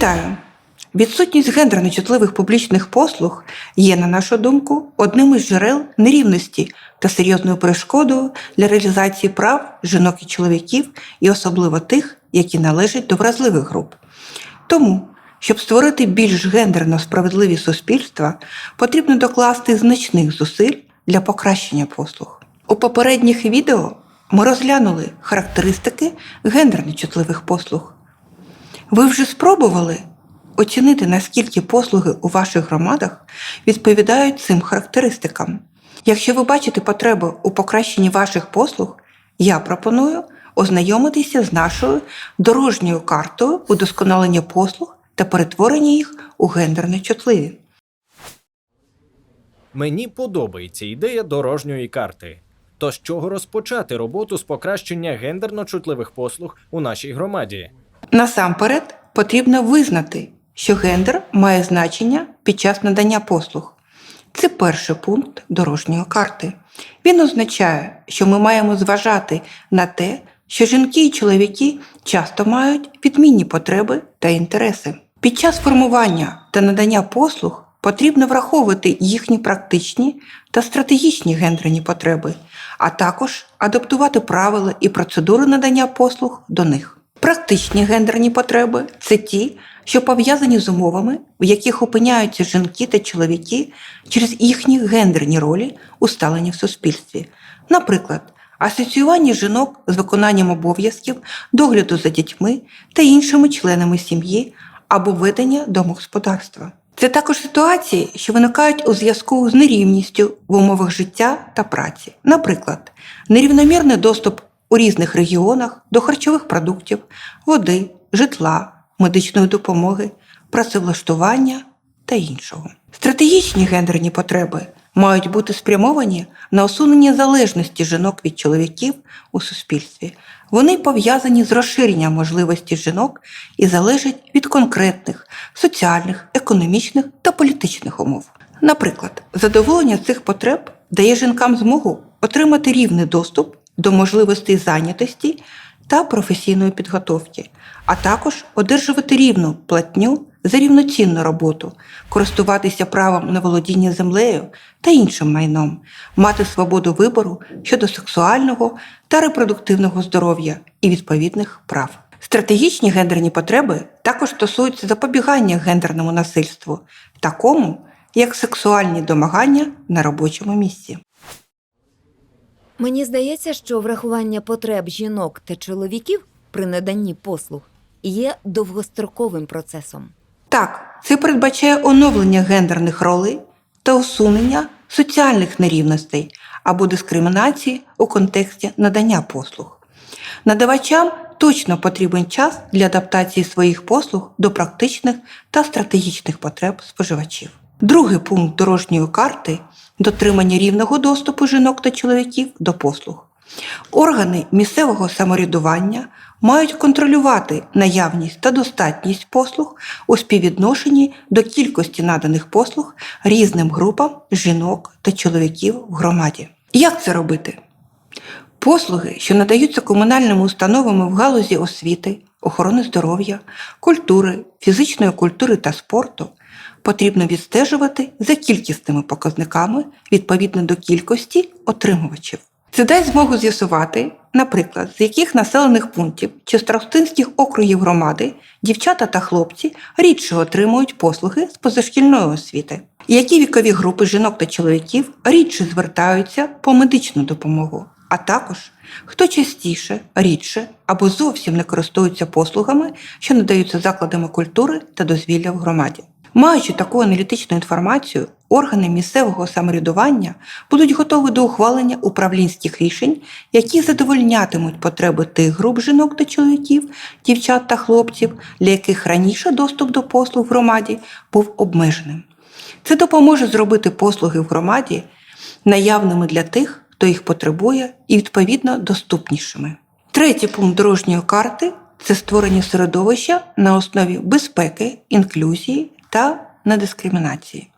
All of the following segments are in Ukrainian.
Вітаю! Відсутність гендерно чутливих публічних послуг є, на нашу думку, одним із джерел нерівності та серйозною перешкодою для реалізації прав жінок і чоловіків, і особливо тих, які належать до вразливих груп. Тому, щоб створити більш гендерно справедливі суспільства, потрібно докласти значних зусиль для покращення послуг. У попередніх відео ми розглянули характеристики гендерно чутливих послуг. Ви вже спробували оцінити, наскільки послуги у ваших громадах відповідають цим характеристикам. Якщо ви бачите потребу у покращенні ваших послуг, я пропоную ознайомитися з нашою дорожньою картою удосконалення послуг та перетворення їх у гендерно чутливі. Мені подобається ідея дорожньої карти. То з чого розпочати роботу з покращення гендерно чутливих послуг у нашій громаді? Насамперед потрібно визнати, що гендер має значення під час надання послуг. Це перший пункт дорожньої карти. Він означає, що ми маємо зважати на те, що жінки і чоловіки часто мають відмінні потреби та інтереси. Під час формування та надання послуг потрібно враховувати їхні практичні та стратегічні гендерні потреби, а також адаптувати правила і процедури надання послуг до них. Практичні гендерні потреби це ті, що пов'язані з умовами, в яких опиняються жінки та чоловіки через їхні гендерні ролі, усталені в суспільстві. Наприклад, асоціювання жінок з виконанням обов'язків, догляду за дітьми та іншими членами сім'ї або ведення домогосподарства. Це також ситуації, що виникають у зв'язку з нерівністю в умовах життя та праці. Наприклад, нерівномірний доступ у різних регіонах до харчових продуктів, води, житла, медичної допомоги, працевлаштування та іншого. Стратегічні гендерні потреби мають бути спрямовані на усунення залежності жінок від чоловіків у суспільстві. Вони пов'язані з розширенням можливості жінок і залежать від конкретних соціальних, економічних та політичних умов. Наприклад, задоволення цих потреб дає жінкам змогу отримати рівний доступ до можливостей зайнятості та професійної підготовки, а також одержувати рівну платню за рівноцінну роботу, користуватися правом на володіння землею та іншим майном, мати свободу вибору щодо сексуального та репродуктивного здоров'я і відповідних прав. Стратегічні гендерні потреби також стосуються запобігання гендерному насильству, такому як сексуальні домагання на робочому місці. Мені здається, що врахування потреб жінок та чоловіків при наданні послуг є довгостроковим процесом. Так, це передбачає оновлення гендерних ролей та усунення соціальних нерівностей або дискримінації у контексті надання послуг. Надавачам точно потрібен час для адаптації своїх послуг до практичних та стратегічних потреб споживачів. Другий пункт дорожньої карти дотримання рівного доступу жінок та чоловіків до послуг. Органи місцевого самоврядування мають контролювати наявність та достатність послуг у співвідношенні до кількості наданих послуг різним групам жінок та чоловіків в громаді. Як це робити? Послуги, що надаються комунальними установами в галузі освіти, охорони здоров'я, культури, фізичної культури та спорту, потрібно відстежувати за кількісними показниками відповідно до кількості отримувачів. Це дасть змогу з'ясувати, наприклад, з яких населених пунктів чи старостинських округів громади дівчата та хлопці рідше отримують послуги з позашкільної освіти, які вікові групи жінок та чоловіків рідше звертаються по медичну допомогу, а також хто частіше, рідше або зовсім не користується послугами, що надаються закладами культури та дозвілля в громаді. Маючи таку аналітичну інформацію, органи місцевого самоврядування будуть готові до ухвалення управлінських рішень, які задовольнятимуть потреби тих груп жінок та чоловіків, дівчат та хлопців, для яких раніше доступ до послуг в громаді був обмеженим. Це допоможе зробити послуги в громаді наявними для тих, хто їх потребує, і відповідно доступнішими. Третій пункт дорожньої карти це створення середовища на основі безпеки, інклюзії та недискримінації.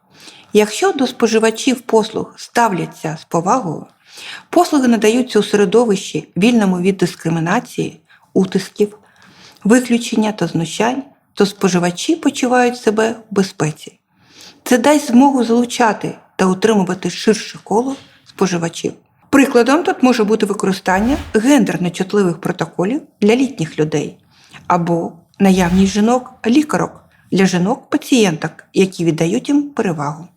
Якщо до споживачів послуг ставляться з повагою, послуги надаються у середовищі вільному від дискримінації, утисків, виключення та знущань, то споживачі почувають себе в безпеці. Це дасть змогу залучати та утримувати ширше коло споживачів. Прикладом тут може бути використання гендерно чутливих протоколів для літніх людей або наявність жінок-лікарок для жінок-пацієнток, які віддають їм перевагу.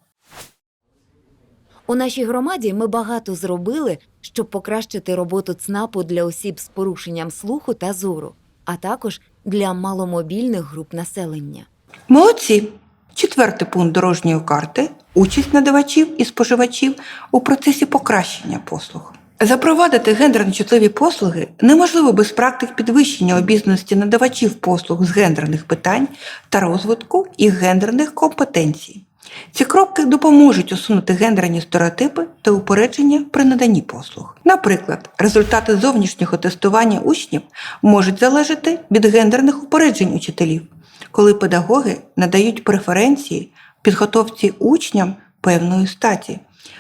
У нашій громаді ми багато зробили, щоб покращити роботу ЦНАПу для осіб з порушенням слуху та зору, а також для маломобільних груп населення. Молодці! Четвертий пункт дорожньої карти участь надавачів і споживачів у процесі покращення послуг. Запровадити гендерно чутливі послуги неможливо без практик підвищення обізнаності надавачів послуг з гендерних питань та розвитку їх гендерних компетенцій. Ці кроки допоможуть усунути гендерні стереотипи та упередження при наданні послуг. Наприклад, результати зовнішнього тестування учнів можуть залежати від гендерних упереджень учителів, коли педагоги надають преференції підготовці учням певної статі.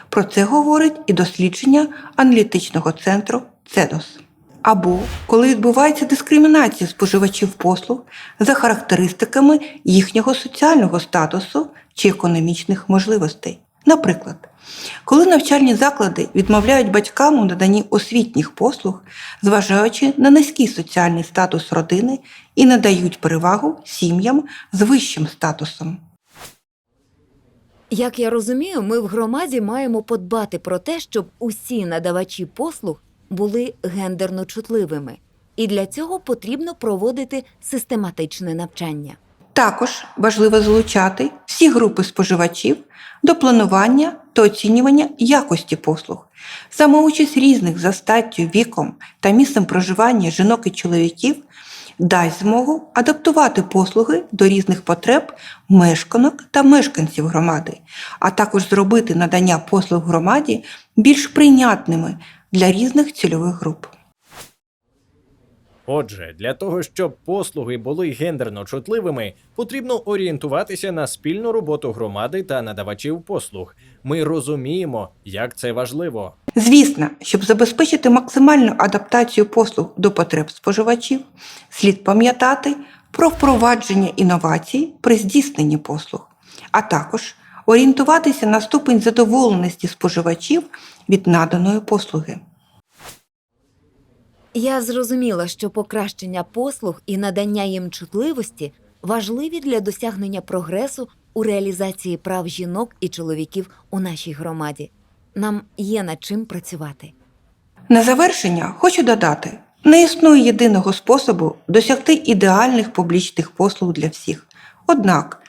Про це говорить і дослідження аналітичного центру ЦЕДОС. Або коли відбувається дискримінація споживачів послуг за характеристиками їхнього соціального статусу чи економічних можливостей. Наприклад, коли навчальні заклади відмовляють батькам у наданні освітніх послуг, зважаючи на низький соціальний статус родини і надають перевагу сім'ям з вищим статусом. Як я розумію, ми в громаді маємо подбати про те, щоб усі надавачі послуг були гендерно чутливими, і для цього потрібно проводити систематичне навчання. Також важливо залучати всі групи споживачів до планування та оцінювання якості послуг. Саме участь різних за статтю, віком та місцем проживання жінок і чоловіків дасть змогу адаптувати послуги до різних потреб мешканок та мешканців громади, а також зробити надання послуг громаді більш прийнятними для різних цільових груп. Отже, для того, щоб послуги були гендерно чутливими, потрібно орієнтуватися на спільну роботу громади та надавачів послуг. Ми розуміємо, як це важливо. Звісно, щоб забезпечити максимальну адаптацію послуг до потреб споживачів, слід пам'ятати про впровадження інновацій при здійсненні послуг, а також орієнтуватися на ступень задоволеності споживачів від наданої послуги. Я зрозуміла, що покращення послуг і надання їм чутливості важливі для досягнення прогресу у реалізації прав жінок і чоловіків у нашій громаді. Нам є над чим працювати. На завершення хочу додати: не існує єдиного способу досягти ідеальних публічних послуг для всіх. Однак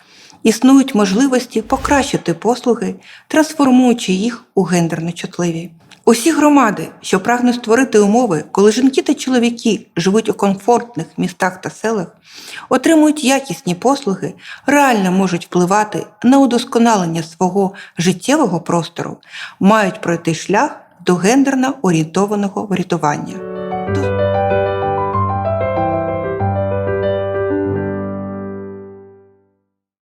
існують можливості покращити послуги, трансформуючи їх у гендерно чутливі. Усі громади, що прагнуть створити умови, коли жінки та чоловіки живуть у комфортних містах та селах, отримують якісні послуги, реально можуть впливати на удосконалення свого життєвого простору, мають пройти шлях до гендерно орієнтованого врятування.